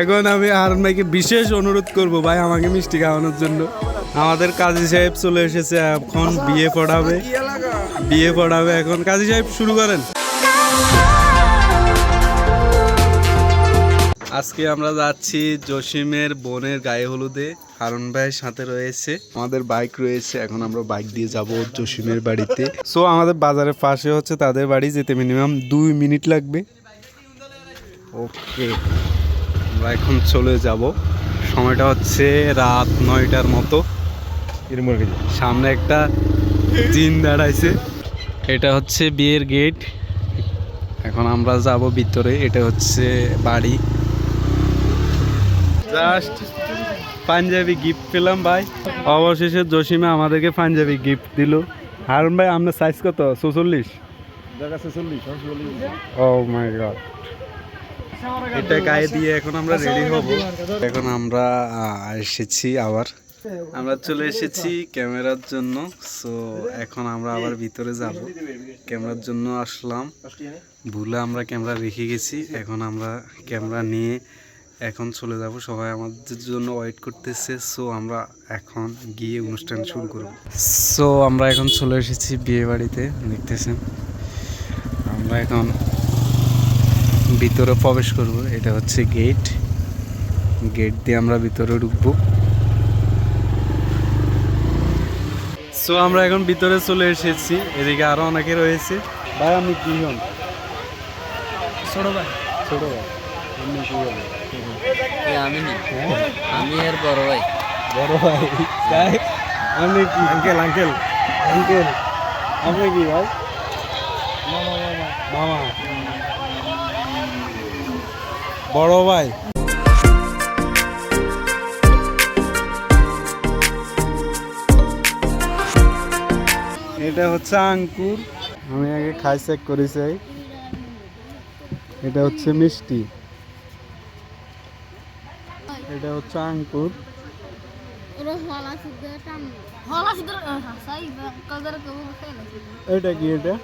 এখন আমি হারুন ভাইকে বিশেষ অনুরোধ করব ভাই আমাকে মিষ্টি খাওয়ানোর জন্য। আমাদের কাজী সাহেব চলে এসেছে, এখন বিয়ে পড়াবে। বিয়ে পড়াবে এখন। কাজী সাহেব, শুরু করেন। আজকে আমরা যাচ্ছি জসিমের বোনের গায়ে হলুদে। হারুন ভাইয়ের সাথে রয়েছে। আমাদের বাইক রয়েছে, এখন আমরা বাইক দিয়ে যাব জসিমের বাড়িতে। সো আমাদের বাজারের পাশে হচ্ছে তাদের বাড়ি, যেতে মিনিমাম দুই মিনিট লাগবে। ওকে আমরা এখন চলে যাব। সময়টা হচ্ছে রাত নয়টার মতো। সামনে একটা জিন দাঁড়াইছে। এটা হচ্ছে বিয়ের গেট। এখন আমরা যাব ভিতরে। এটা হচ্ছে বাড়ি। জাস্ট পাঞ্জাবি গিফট পেলাম ভাই। অবশেষে জসিমে আমাদেরকে পাঞ্জাবি গিফট দিল। হারুন ভাই আপনার সাইজ কত? চৌচল্লিশ ও মাই গড এটা গায়ে দিয়ে এখন আমরা রেডি হব। এখন আমরা এসেছি আবার। আমরা চলে এসেছি ক্যামেরার জন্য। সো এখন আমরা আবার ভিতরে যাব। ক্যামেরার জন্য আসলাম। ভুলে আমরা ক্যামেরা রেখে গেছি। এখন আমরা ক্যামেরা নিয়ে এখন চলে যাব। সবাই আমাদের জন্য ওয়েট করতেছে। সো আমরা এখন গিয়ে অনুষ্ঠান শুরু করব। সো আমরা এখন চলে এসেছি বিয়ে বাড়িতে দেখতেছেন। আমরা এখন ভিতরে প্রবেশ করব। এটা হচ্ছে গেট গেট দিয়ে আমরা ভিতরে ঢুকবো। সো আমরা এখন ভিতরে চলে এসেছি। এদিকে আরও অনেকে রয়েছে। ভাই আপনি কি হন? ছোট ভাই। ছোট ভাই। আপনি কি হন আমি নি। আমি এর বড় ভাই। বড় ভাই। তাই আপনি কি? Uncle uncle. আঙ্কেল আপনি কি ভাই? মামা। মামা। বড় ভাই। এটা হচ্ছে আঙ্কুর। আমি আগে খাই চেক করি চাই। এটা হচ্ছে মিষ্টি। এটা হচ্ছে আঙ্কুর। এটা কি এটা?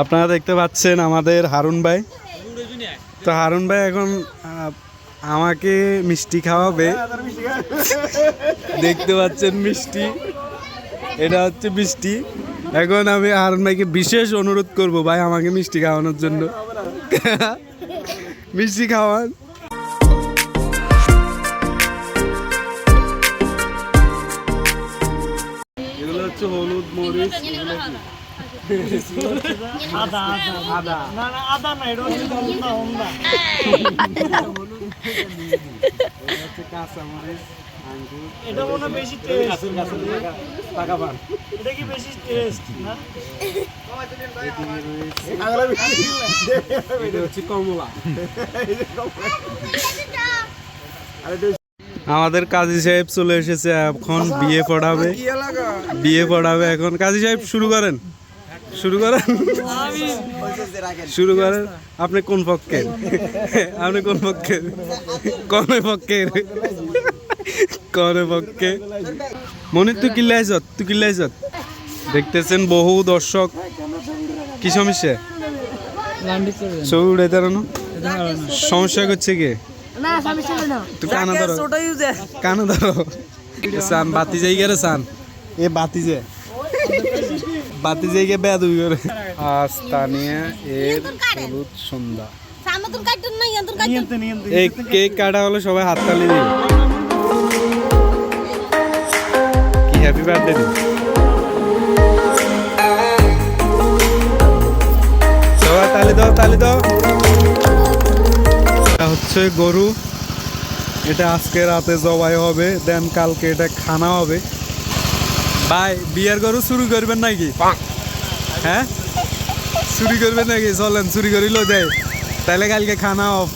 আপনারা দেখতে পাচ্ছেন আমাদের হারুন ভাই। তো হারুন ভাই এখন আমাকে মিষ্টি খাওয়াবে। দেখতে পাচ্ছেন মিষ্টি। এটা হচ্ছে মিষ্টি। এখন আমি হারুন ভাইকে বিশেষ অনুরোধ করব ভাই আমাকে মিষ্টি খাওয়ানোর জন্য। মিষ্টি খাওয়ান। হচ্ছে হলুদ মরিচ আদা আদা না না আদা না এটা হচ্ছে হোন্ডা হোন্ডা হচ্ছে কাঁচা মরিচ এটা মনে বেশি টেস্ট টাকা পান এটা কি বেশি টেস্ট না? এটা হচ্ছে কমলা। আমাদের কাজী সাহেব চলে এসেছে এখন বিয়ে পড়াবে। বিয়ে পড়াবে এখন। কাজী সাহেব শুরু করেন। শুরু করেন। শুরু করেন। আপনি কোন পক্ষে আপনি কোন পক্ষে কনে পক্ষে কনে পক্ষে মনির তুই কিল্লাই আইসত তুই কিল্লাই আইসত দেখতেছেন বহু দর্শক। কি সমস্যা? ছবি উড়ে দাঁড়ানো? সমস্যা করছে কি? না কানা ধরো। কানা ধরো। সান বাতি যাই গেলে সান। এ বাতি যে। বাতি যাই গে বেয়া দুই করে। আজ তানিয়া এর হলুদ সন্ধ্যা। সামনে তোর কাটুন না তোর কাটুন নিয়ন্ত্রণ নিয়ন্ত্রণ এই কেক কাটা হলো সবাই হাততালি দিবে। কি হ্যাপি বার্থডে সবাই তালি দাও তালি দাও। হচ্ছে গরু। এটা আজকে রাতে জবাই হবে দেন কালকে এটা খানা হবে। ভাই বিয়ের গরু চুরি করবেন নাকি? হ্যাঁ? চুরি করবেন নাকি? চলেন চুরি করিল দেয় তাহলে কালকে খানা অফ